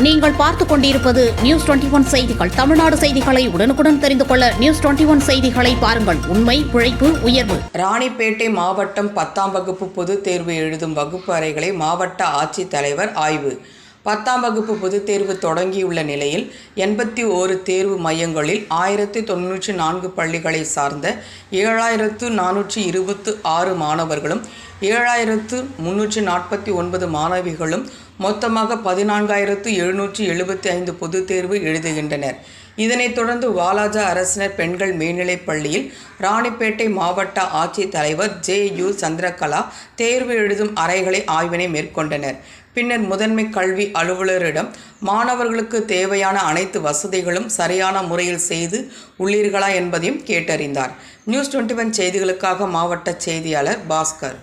நீங்கள் பார்த்துக் கொண்டிருப்பது நியூஸ் டுவெண்டி ஒன் செய்திகள். தமிழ்நாடு செய்திகளை உடனுக்குடன் தெரிந்து கொள்ள நியூஸ் டுவெண்டி ஒன் செய்திகளை பாருங்கள். உண்மை உழைப்பு உயர்வு. ராணிப்பேட்டை மாவட்டம் பத்தாம் வகுப்பு பொதுத் தேர்வு எழுதும் வகுப்பு அறைகளை மாவட்ட ஆட்சித்தலைவர் ஆய்வு. பத்தாம் வகுப்பு பொதுத் தேர்வு தொடங்கியுள்ள நிலையில் எண்பத்தி ஓரு தேர்வு மையங்களில் ஆயிரத்தி தொன்னூற்றி நான்கு பள்ளிகளை சார்ந்த ஏழாயிரத்து நானூற்றி இருபத்து ஆறு மாணவர்களும் ஏழாயிரத்து முன்னூற்றி நாற்பத்தி ஒன்பது மாணவிகளும் மொத்தமாக பதினான்காயிரத்து எழுநூற்றி எழுபத்தி ஐந்து பொதுத் தேர்வு எழுதுகின்றனர். இதனைத் தொடர்ந்து வாலாஜா அரசினர் பெண்கள் மேல்நிலைப் பள்ளியில் ராணிப்பேட்டை மாவட்ட ஆட்சித்தலைவர் ஜே யு சந்திரகலா தேர்வு எழுதும் அறைகளை ஆய்வினை மேற்கொண்டனர். பின்னர் முதன்மை கல்வி அலுவலரிடம் மாணவர்களுக்கு தேவையான அனைத்து வசதிகளும் சரியான முறையில் செய்து உள்ளீர்களா என்பதையும் கேட்டறிந்தார். நியூஸ் டுவெண்ட்டி ஒன் செய்திகளுக்காக மாவட்ட செய்தியாளர் பாஸ்கர்.